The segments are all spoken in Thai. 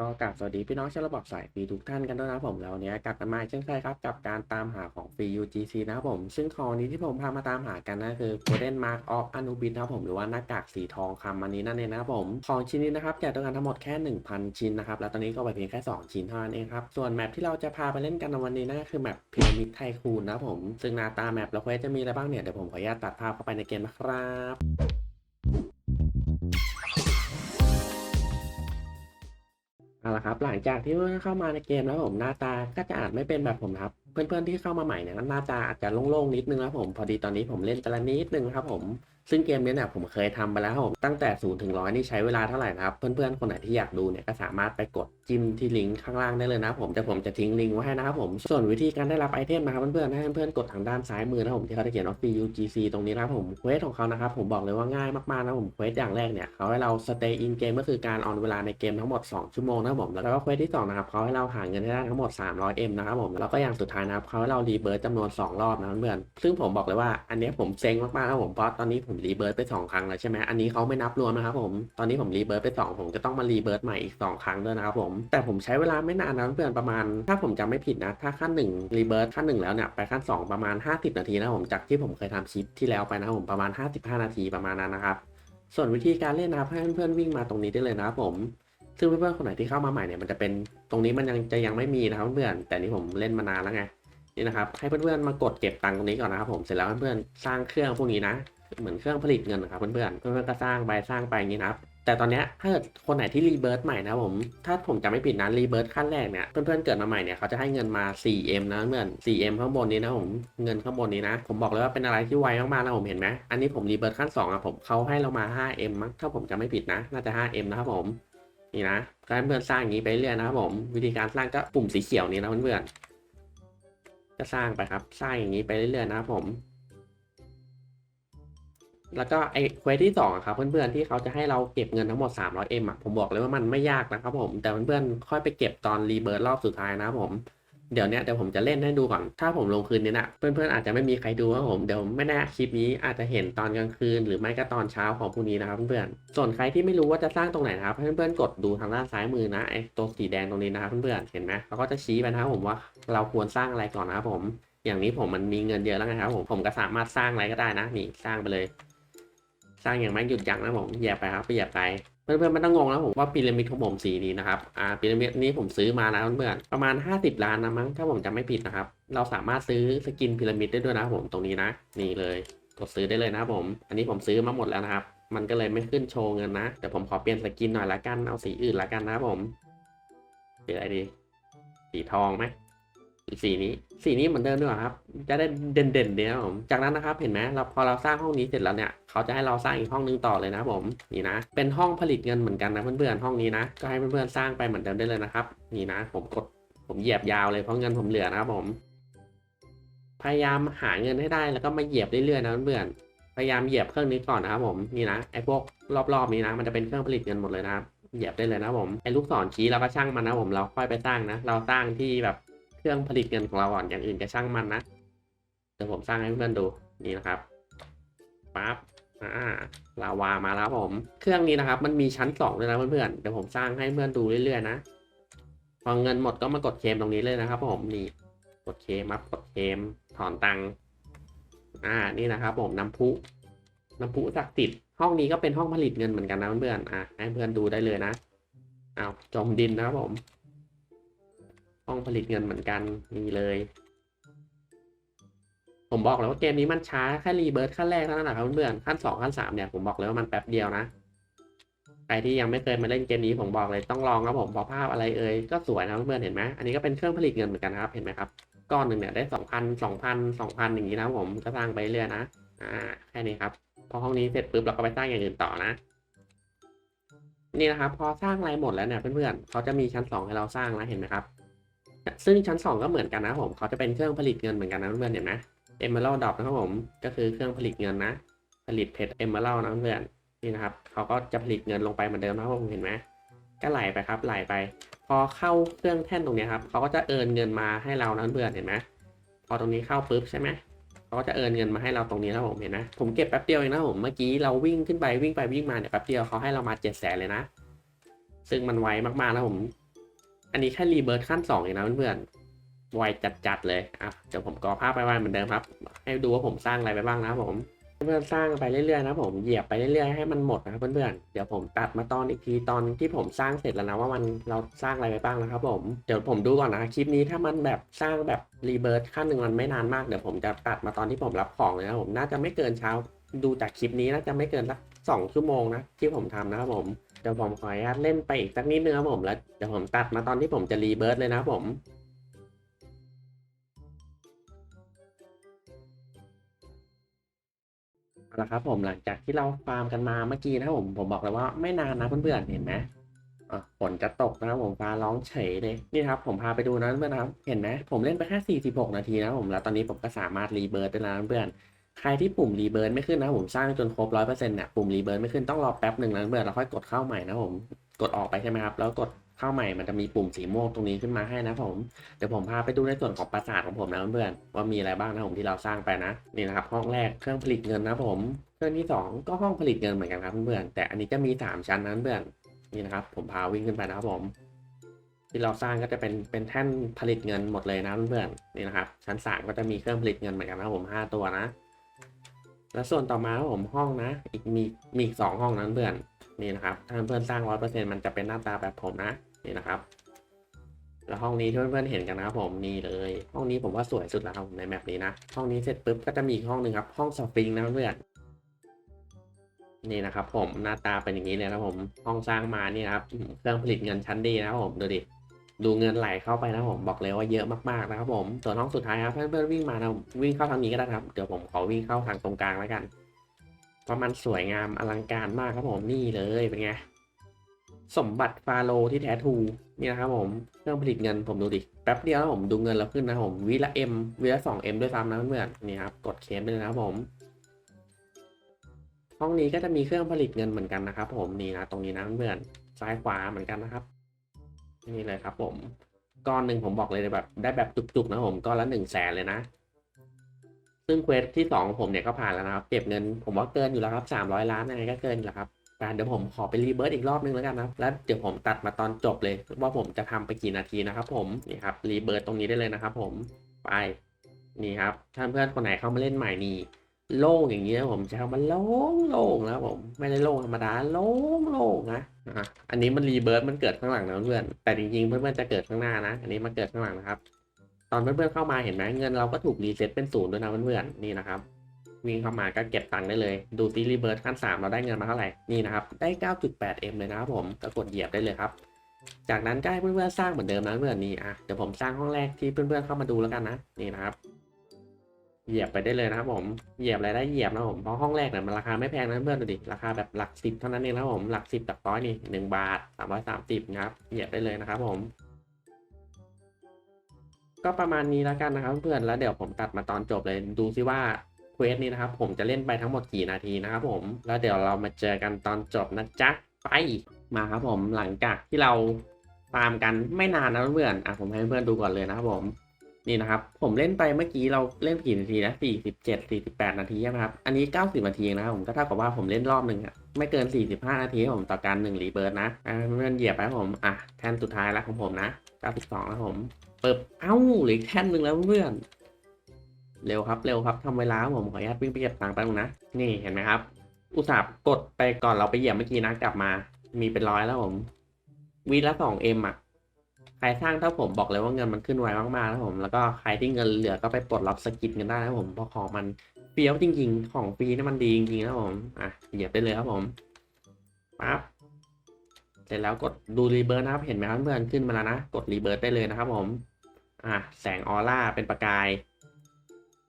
ก็กราบสวัสดีพี่น้องชาวระบบสายฟรีทุกท่านกันด้วยนะผมแล้ววันนี้กลับมาอีกเช่นเคยครับกับการตามหาของฟรี UGC นะครับผม ซึ่งของนี้ที่ผมพามาตามหากันนั่นคือ Golden Mark of Anubis นะครับผมหรือว่าหน้ากากสีทองคำอันนี้นั่นเองนะครับผมของชิ้นนี้นะครับแจกด้วกันทั้งหมดแค่ 1,000 ชิ้นนะครับแล้วตอนนี้ก็ไปเพียงแค่ 2 ชิ้นเท่านั้นเองครับส่วนแมปที่เราจะพาไปเล่นกันในวันนี้นั่นก็คือแมปพีระมิดไทคูนนะครับผมซึ่งหน้าตาแมปแล้วเควสจะมีอะไรบ้างเนี่ยเดี๋ยวผมขออนุญาตตัดภาพเข้าไปในเกมนะครับ ละครับ หลังจากที่เพื่อนเข้ามาในเกมแล้วผมหน้าตาก็จะอาจไม่เป็นแบบผมครับ เพื่อนๆที่เข้ามาใหม่เนี่ยหน้าตาอาจจะโล่งๆนิดนึงครับผมพอดีตอนนี้ผมเล่นตะละนิดนึงครับผม ซึ่งเกมนี้เนี่ยผมเคยทำไปแล้วครับผมตั้งแต่0ูนย์ถึงร้อยนี่ใช้เวลาเท่าไหร่นะครับ เพื่อนๆ คนไหนที่อยากดูเนี่ยก็สามารถไปกดจิ้มที่ลิงก์ข้างล่างได้เลยนะผมแต่ผมจะทิ้งลิงก์ไว้ให้นะครับผม ส่วนวิธีการได้รับไอเทมนะครับเพื่อนๆ ให้เพื่อนๆ กดทางด้านซ้ายมือนะผมที่เขาจะเขียนว่า free UGC ตรงนี้นะครับผมเควสของเขานะครับผมบอกเลยว่าง่ายมากๆนะผมเควสอย่างแรกเนี่ยเขาให้เรา stay in game ก็คือการออนเวลาในเกมทั้งหมด 2 ชั่วโมงนะครับผมแล้วก็เควสที่สองนะครับเขาให้เราหาเงินให้ได้ทั้งหมด 300M นะครับผมแล้วก็อย่างสุดท้ายนะครับเขาให้เรารีเบิร์ตจำนวน 2 รอบนะเพื่อนซึ่งผมบอกเลยว่าอันนี้ผมเซ็งมากๆนะผมเพราะตอนนี้ผมรีเบิร์ตไป 2 ครั้งแล้วใช่ไหมอันนี้เขาไม่นับรวมนะครับผมตอนนี้ผมรีเบิร์ตไป 2 ผมจะต้องมารีเบิร์ตใหม่อีก 2 ครั้งด้วยนะครับผมแต่ผมใช้เวลาไม่นานนะเพื่อนประมาณ ถ้าผมจำไม่ผิดนะ ถ้าขั้น1รีเบิร์ตขั้น 1 แล้วเนี่ยไปขั้น 2 ประมาณ 50 นาทีนะผมจากที่ผมเคยทำคลิปที่แล้วไปนะผมประมาณ 55 นาทีประมาณนั้นนะครับส่วนวิธีการเล่นนะครับให้เพื่อนๆวิ่งมาตรงนี้ได้เลยนะครับผมซึ่งเพื่อนๆคนไหนที่เข้ามาใหม่เนี่ยมันจะเป็นตรงนี้มันยังจะยังไม่มีนะครับเพื่อนแต่นี่ผมเล่นมานานแล้วไงนี่นะครับให้เพื่อนๆมากดเก็บตังค์ตรงนี้ก่อนนะครับผมเสร็จแล้วเพื่อนๆสร้างเครื่องพวกนี้นะเหมือนเครื่องผลิตเงินนะครับเพื่อนๆเพื่อนๆก็สร้างไปสร้างไปอย่างนี้นะครับแต่ตอนนี้ถ้าเกิดคนไหนที่รีเบิร์ตใหม่นะผม ถ้าผมจำไม่ผิดนะรีเบิร์ตขั้นแรกเนี่ยเพื่อนๆเกิดมาใหม่เนี่ยเขาจะให้เงินมา 4M นะเพื่อน 4M ข้างบนนี้นะผมเงินข้างบนนี้นะ ผมบอกเลยว่าเป็นอะไรที่ไวมากๆนะผมเห็นไหมอันนี้ผมรีเบิร์ตขั้น2อะผมเขาให้เรามา 5M มั้งถ้าผมจำไม่ผิดนะ น่าจะ 5M นะครับผมนี่นะก็ให้เพื่อนสร้างอย่างนี้ไปเรื่อยนะครับผมวิธีการสร้างก็ปุ่มสีเขียวนี้นะเพื่อนๆก็สร้างไปครับสร้างอย่างนี้ไปเรื่อยๆนะครับผม แล้วก็ไอ้เควสที่สองครับเพื่อนๆที่เขาจะให้เราเก็บเงินทั้งหมด 300M อะผมบอกเลยว่ามันไม่ยากนะครับผม แต่เพื่อนๆค่อยไปเก็บตอนรีเบิร์ตรอบสุดท้ายนะผมเดี๋ยวเนี้ยเดี๋ยวผมจะเล่นให้ดูก่อน ถ้าผมลงคืนนี้นะเพื่อนๆอาจจะไม่มีใครดูครับผมเดี๋ยวไม่แน่คลิปนี้อาจจะเห็นตอนกลางคืน หรือไม่ก็ตอนเช้าของพรุ่งนี้นะครับเพื่อนๆส่วนใครที่ไม่รู้ว่าจะสร้างตรงไหนนะครับเพื่อนๆกดดูทางด้านซ้ายมือนะไอ้ตัวสีแดงตรงนี้นะครับเพื่อนๆเห็นไหมเขาก็จะชี้ไปนะครับผมว่าเราควรสร้างอะไรก่อนนะครับผม อย่างนี้ผมมันมีเงินเยอะแล้วไงครับผมผมก็สามารถสร้างอะไรก็ได้นะนี่สร้างไปเลย สร้างอย่างไม่หยุดยั้งนะผมเหยียบไปครับไปหยียบไปเพื่อนๆไม่ต้องงงนะผมว่าพีระมิดของผมสีนี้นะครับอ่าพีระมิดนี้ผมซื้อมานะเพื่อนๆประมาณ 50 ล้านนะมั้งถ้าผมจำไม่ผิดนะครับ เราสามารถซื้อสกินพีระมิดได้ด้วยนะผมตรงนี้นะ นี่เลยกดซื้อได้เลยนะครับผม อันนี้ผมซื้อมาหมดแล้วนะครับ มันก็เลยไม่ขึ้นโชว์เงินนะแต่ผมขอเปลี่ยนสกินหน่อยละกันเอาสีอื่นละกันนะครับผมสีอะไรดีสีทองไหม สีนี้ สีนี้เหมือนเดิมด้วยครับ จะได้เด่นเด่นๆเดียวผมจากนั้นนะครับเห็นไหมเราพอเราสร้างห้องนี้เสร็จแล้วเนี่ยเขาจะให้เราสร้างอีกห้องนึงต่อเลยนะผมนี่นะเป็นห้องผลิตเงินเหมือนกันนะเพื่อนๆห้องนี้นะก็ให้เพื่อนๆสร้างไปเหมือนเดิมได้เลยนะครับนี่นะ ผมกดผมเหยียบยาวเลยเพราะเงินผมเหลือนะครับผม พยายามหาเงินให้ได้แล้วก็มาเหยียบเรื่อยๆนะเพื่อนๆพยายามเหยียบเครื่องนี้ก่อนนะครับผมนี่นะไอ้พวกรอบๆนี้นะ มันจะเป็นเครื่องผลิตเงินหมดเลยนะครับเหยียบได้เลยนะผมไอ้ลูกศรชี้เราก็ช่างมันนะผมเราค่อยไปสร้างนะ เราสร้างที่แบบ เครื่องผลิตเงินของเราก่อนอย่างอื่นก็ช่างมันนะเดี๋ยวผมสร้างให้เพื่อนดูนี่นะครับปั๊บอ่าลาวามาแล้วผม เครื่องนี้นะครับ มันมีชั้นสองด้วยนะเพื่อนๆเดี๋ยวผมสร้างให้เพื่อนดูเรื่อยๆนะพอเงินหมดก็มากดเคมตรงนี้เลยนะครับ ผมนี่กดเคมครับกดเคมถอนตังค์อ่านี่นะครับ ผมน้ำพุน้ำพุศักดิ์สิทธิ์ห้องนี้ก็เป็นห้องผลิตเงินเหมือนกันนะเพื่อนๆอะให้เพื่อนดูได้เลยนะอ้าวจมดินนะครับผม ห้องผลิตเงินเหมือนกันนี่เลย ผมบอกเลยว่าเกมนี้มันช้าแค่รีเบิร์ตขั้นแรกเท่านั้นนะครับเพื่อนขั้นสองขั้นสามเนี่ยผมบอกเลยว่ามันแป๊บเดียวนะใครที่ยังไม่เคยมาเล่นเกมนี้ผมบอกเลยต้องลองครับผมพราะภาพอะไรเอ่ยก็สวยนะเพื่อนเห็นไหมอันนี้ก็เป็นเครื่องผลิตเงินเหมือนกันครับเห็นไหมครับก้อนหนึ่งเนี่ยได้สองพันสองพันสองพันอย่างนี้นะผมก็สร้างไปเรื่อยนะอ่าแค่นี้ครับพอห้องนี้เสร็จปุ๊บเราก็ไปสร้างอย่างอื่นต่อนะนี่นะครับพอสร้างอะไรหมดแล้วเนี่ยเพื่อนๆเขาจะมีชั้นสองให้เราสร้างแล้วเห็นไหมครับ ซึ่งชั้น 2 ก็เหมือนกันนะผมเขาจะเป็นเครื่องผลิตเงินเหมือนกันนะเพื่อนเห็นไหม Emerald Drop นะครับผมก็คือเครื่องผลิตเงินนะ ผลิตเพชร Emerald นะเพื่อนนี่นะครับเขาก็จะผลิตเงินลงไปเหมือนเดิมนะครับผมเห็นไหมก็ไหลไปครับไหลไป พอเข้าเครื่องแท่นตรงนี้ครับเขาก็จะเอินเงินมาให้เรานะเพื่อนเห็นไหมพอตรงนี้เข้าปุ๊บใช่ไหมเขาก็จะเอินเงินมาให้เราตรงนี้นะผมเห็นไหมผมเก็บแป๊บเดียวเองนะผมเมื่อกี้เราวิ่งขึ้นไปวิ่งไปวิ่งมาเนี่ยแป๊บเดียวเขาให้เรามาเจ็ดแสนเลยนะ ซึ่งมันไวมากๆนะผม อันนี้แค่รีเบิร์ตขั้นสองเองนะเพื่อนๆไวจัดๆเลยอะเดี๋ยวผมกรอภาพไปไวเหมือนเดิมครับ ให้ดูว่าผมสร้างอะไรไปบ้างนะครับผมเพื่อนๆสร้างไปเรื่อยๆนะผมเหยียบไปเรื่อยๆให้มันหมดนะครับเพื่อนๆเดี๋ยวผมตัดมาตอนอีกทีตอนที่ผมสร้างเสร็จแล้วนะว่ามันเราสร้างอะไรไปบ้างนะครับผมเดี๋ยวผมดูก่อนนะคลิปนี้ถ้ามันแบบสร้างแบบรีเบิร์ตขั้นหนึ่งมันไม่นานมากเดี๋ยวผมจะตัดมาตอนที่ผมรับของเลยนะผมน่าจะไม่เกินเช้า ดูจากคลิปนี้น่าจะไม่เกินสักสองชั่วโมงนะที่ผมทำนะครับผมเดี๋ยวผมขออนุญาตเล่นไปอีกสักนิดนึงครับผมแล้วเดี๋ยวผมตัดมาตอนที่ผมจะรีเบิร์ตเลยนะครับผมเอาละครับผมหลังจากที่เราฟาร์มกันมาเมื่อกี้นะผมผมบอกเลยว่าไม่นานนะเพื่อนๆเห็นไหมอะฝนจะตกนะครับผมฟ้าร้องเฉยเลยนี่ครับผมพาไปดูนะเพื่อนๆครับ เห็นไหมผมเล่นไปแค่46 นาทีนะผมแล้วตอนนี้ผมก็สามารถรีเบิร์ตได้แล้วเพื่อน ใครที่ปุ่มรีเบิร์ตไม่ขึ้นนะผมสร้างจนครบร้อยเปอร์เซ็นต์เนี่ยปุ่มรีเบิร์ตไม่ขึ้นต้องรอแป๊บหนึ่งนะเพื่อนแล้วค่อยกดเข้าใหม่นะผมกดออกไปใช่ไหมครับแล้วกดเข้าใหม่มันจะมีปุ่มสีม่วงตรงนี้ขึ้นมาให้นะผมเดี๋ยวผมพาไปดูในส่วนของปราสาทของผมนะเพื่อนว่ามีอะไรบ้างนะผมที่เราสร้างไปนะนี่นะครับห้องแรกเครื่องผลิตเงินนะผมเครื่องที่สองก็ห้องผลิตเงินเหมือนกันครับเพื่อนแต่อันนี้จะมีสามชั้นนะเพื่อนนี่นะครับผมพาวิ่งขึ้นไปนะครับผม ที่เราสร้างก็จะเป็นเป็นแท่นผลิตเงินหมดเลยนะเพื่อนๆนี่นะครับชั้นสามก็จะมีเครื่องผลิตเงินเหมือนกันนะผมห้าตัวนะ แล้วส่วนต่อมาครับผมห้องนะ อีกมีมีอีกสองห้องนะเพื่อนนี่นะครับถ้าเพื่อนสร้างร้อยเปอร์เซ็นต์มันจะเป็นหน้าตาแบบผมนะนี่นะครับ แล้วห้องนี้ที่เพื่อนๆเห็นกันนะครับผมนี่เลย ห้องนี้ผมว่าสวยสุดแล้วครับในแมปนี้นะห้องนี้เสร็จปุ๊บก็จะมีอีกห้องหนึ่งครับห้องสปริงนะเพื่อนนี่นะครับผมหน้าตาเป็นอย่างนี้เลยนะครับผมห้องสร้างมานี่ครับเครื่องผลิตเงินชั้นดีนะครับผมดูดิ ดูเงินไหลเข้าไปนะผมบอกเลยว่าเยอะมากๆนะครับผมส่วนห้องสุดท้ายครับเพื่อนๆวิ่งมานะวิ่งเข้าทางนี้ก็ได้ครับเดี๋ยวผมขอวิ่งเข้าทางตรงกลางแล้วกันเพราะมันสวยงามอลังการมากครับผมนี่เลยเป็นไงสมบัติฟาโรที่แท้ทูนี่นะครับผมเครื่องผลิตเงินผมดูดิแป๊บเดียวแล้วผมดูเงินเราขึ้นนะผมวิละเอ็มวิละสองเอ็มด้วยซ้ำนะเพื่อนๆนี่ครับกดเคสไปเลยนะครับผม ห้องนี้ก็จะมีเครื่องผลิตเงินเหมือนกันนะครับผมนี่นะตรงนี้นะเพื่อนๆซ้ายขวาเหมือนกันนะครับ นี่เลยครับผมก้อนหนึ่งผมบอกเลยแบบได้แบบจุกๆนะผมก้อนละหนึ่งแสนเลยนะ ซึ่งเควสที่สองผมเนี่ยก็ผ่านแล้วนะครับ เก็บเงินผมว่าเกินอยู่แล้วครับสามร้อยล้านยังไงก็เกินอยู่แล้วครับเดี๋ยวผมขอไปรีเบิร์ตอีกรอบนึงแล้วกันนะแล้วเดี๋ยวผมตัดมาตอนจบเลย ว่าผมจะทำไปกี่นาทีนะครับ ผมนี่ครับรีเบิร์ตตรงนี้ได้เลยนะครับ ผมไปนี่ครับถ้าเพื่อนคนไหนเข้ามาเล่นใหม่นี่ โล่งอย่างนี้นะผมจะเอามันโล่งโล่งแล้วผม ไม่ได้โล่งธรรมดาโล่งโล่งนะอะอันนี้มันรีเบิร์ตมันเกิดข้างหลังนะเพื่อนแต่จริงๆเพื่อนๆจะเกิดข้างหน้านะ อันนี้มาเกิดข้างหลังนะครับ ตอนเพื่อนๆเข้ามาเห็นไหมเงินเราก็ถูกรีเซ็ตเป็นศูนย์ด้วยนะเพื่อนๆนี่นะครับวิ่งเข้ามาก็เก็บตังค์ได้เลย ดูซีรีเบิร์ดขั้น 3 เราได้เงินมาเท่าไหร่ นี่นะครับ ได้ 9.8M เลยนะครับผมก็กดเหยียบได้เลยครับ จากนั้นก็ให้เพื่อนๆสร้างเหมือนเดิมนะเพื่อนนี่อะ เดี๋ยวผมสร้างห้องแรกที่เพื่อนๆเข้ามาดูแล้วกันนะ นี่นะครับ เหยียบไปได้เลยนะครับผม เหยียบอะไรได้เหยียบนะผมเพราะห้องแรกเนี่ยมันราคาไม่แพงนะเพื่อนดูดิ ราคาแบบหลักสิบเท่านั้นเองนะผม หลักสิบหลักร้อยนี่หนึ่งบาทสามร้อยสามสิบนะครับ เหยียบได้เลยนะครับผม ก็ประมาณนี้แล้วกันนะครับเพื่อนแล้วเดี๋ยวผมตัดมาตอนจบเลยดูซิว่าเควสนี้นะครับผมจะเล่นไปทั้งหมดกี่นาทีนะครับผม แล้วเดี๋ยวเรามาเจอกันตอนจบนะจ๊ะ ไป มาครับผมหลังจากที่เราตามกันไม่นานนะเพื่อนอะผมให้เพื่อนดูก่อนเลยนะครับผม นี่นะครับ ผมเล่นไปเมื่อกี้เราเล่นกี่นาทีนะสี่สิบเจ็ดสี่สิบแปดนาทีใช่ไหมครับ อันนี้เก้าสิบนาทีนะครับผมก็เท่ากับว่าผมเล่นรอบหนึ่งอะไม่เกินสี่สิบห้านาทีผมต่อการหนึ่งรีเบิร์ดนะอะเพื่อนเหยียบไปผม อะ แท่นสุดท้ายแล้วของผมนะเก้าสิบสองแล้วผม เปิบเอ้าหลืออีแท่นหนึ่งแล้วเพื่อน เร็วครับ เร็วครับทำเวลาผมขออนุญาตวิ่งไปเก็บตังค์แป๊บนึงนะ นี่เห็นไหมครับ อุตส่าห์กดไปก่อนเราไปเหยียบเมื่อกี้นะ กลับมา มีเป็นร้อยแล้วผม วีละสองเอ็มอะ ใครสร้างถ้าผมบอกเลยว่าเงินมันขึ้นไวมากๆนะผม แล้วก็ใครที่เงินเหลือก็ไปปลดล็อกสกินกันได้นะผมเพราะของมันเฟี้ยวจริง ๆ ของฟรีนี่มันดีจริงๆนะผมอะเหยียบได้เลยครับผมปั๊บเสร็จแล้วกดดูรีเบิร์นะครับ เห็นไหมครับเพื่อนขึ้นมาแล้วนะ กดรีเบิร์ได้เลยนะครับผม อะแสงออร่าเป็นประกาย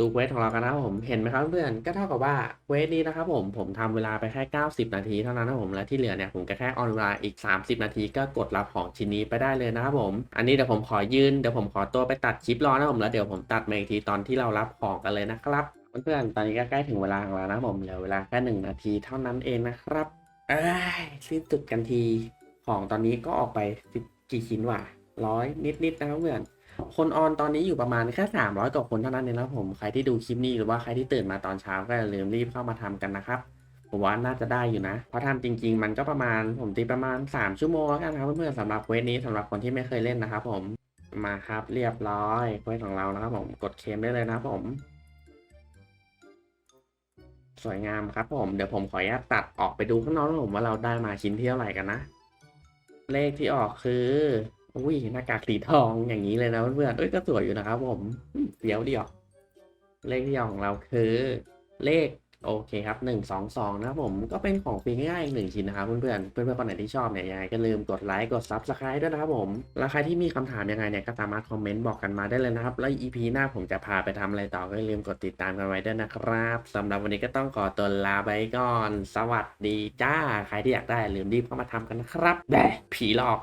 ดูเควสของเรากันนะครับผมเห็นไหมครับเพื่อนก็เท่ากับว่าเควสนี้นะครับผมผมทำเวลาไปแค่ 90 นาทีเท่านั้นนะผมและที่เหลือเนี่ยผมก็แค่ออนเวลาอีก 30 นาทีก็กดรับของชิ้นนี้ไปได้เลยนะครับผมอันนี้เดี๋ยวผมขอยืนเดี๋ยวผมขอตัวไปตัดคลิปรอนะผมแล้วเดี๋ยวผมตัดมาอีกทีตอนที่เรารับของกันเลยนะครับเพื่อนๆตอนนี้ก็ใกล้ถึงเวลาของเรานะผมเหลือเวลาแค่หนึ่งนาทีเท่านั้นเองนะครับเอ้ยสิ้นสุดกันทีของตอนนี้ก็ออกไปกี่ชิ้นวะร้อยนิดๆนะครับเพื่อน คนออนตอนนี้อยู่ประมาณแค่สามร้อยกว่าคนเท่านั้นเองนะผมใครที่ดูคลิปนี้หรือว่าใครที่ตื่นมาตอนเช้าก็อย่าลืมรีบเข้ามาทำกันนะครับผมว่าน่าจะได้อยู่นะ เพราะทำจริง ๆ มันก็ประมาณผมตีประมาณ 3 ชั่วโมงแล้วกันครับเพื่อนๆสำหรับเควสนี้สำหรับคนที่ไม่เคยเล่นนะครับผมมาครับเรียบร้อยเควสของเรานะครับผมกดเคมได้เลยนะครับผม สวยงามครับผมเดี๋ยวผมขออนุญาตตัดออกไปดูข้างนอกนะผมว่าเราได้มาชิ้นที่เท่าไหร่กันนะ เลขที่ออกคือ อุ้ยหน้ากากสีทองอย่างนี้เลยนะเพื่อนๆเอ้ยก็สวยอยู่นะครับผมเดี๋ยวเดียวเลขที่ออกของเราคือเลขโอเคครับหนึ่งสองสองนะครับผมก็เป็นของฟรีง่ายๆอีกหนึ่งชิ้นนะครับเพื่อนๆเพื่อนๆคนไหนที่ชอบเนี่ยยังไงก็ลืมกดไลค์กดซับสไครต์ด้วยนะครับผมแล้วใครที่มีคำถามยังไงเนี่ยก็สามารถคอมเมนต์บอกกันมาได้เลยนะครับ แล้ว EP หน้าผมจะพาไปทำอะไรต่อก็อย่าลืมกดติดตามกันไว้ด้วยนะครับสำหรับวันนี้ก็ต้องขอตัวลาไปก่อน สวัสดีจ้า ใครที่อยากได้ลืมรีบเข้ามาทำกันนะครับแด่ผีหลอก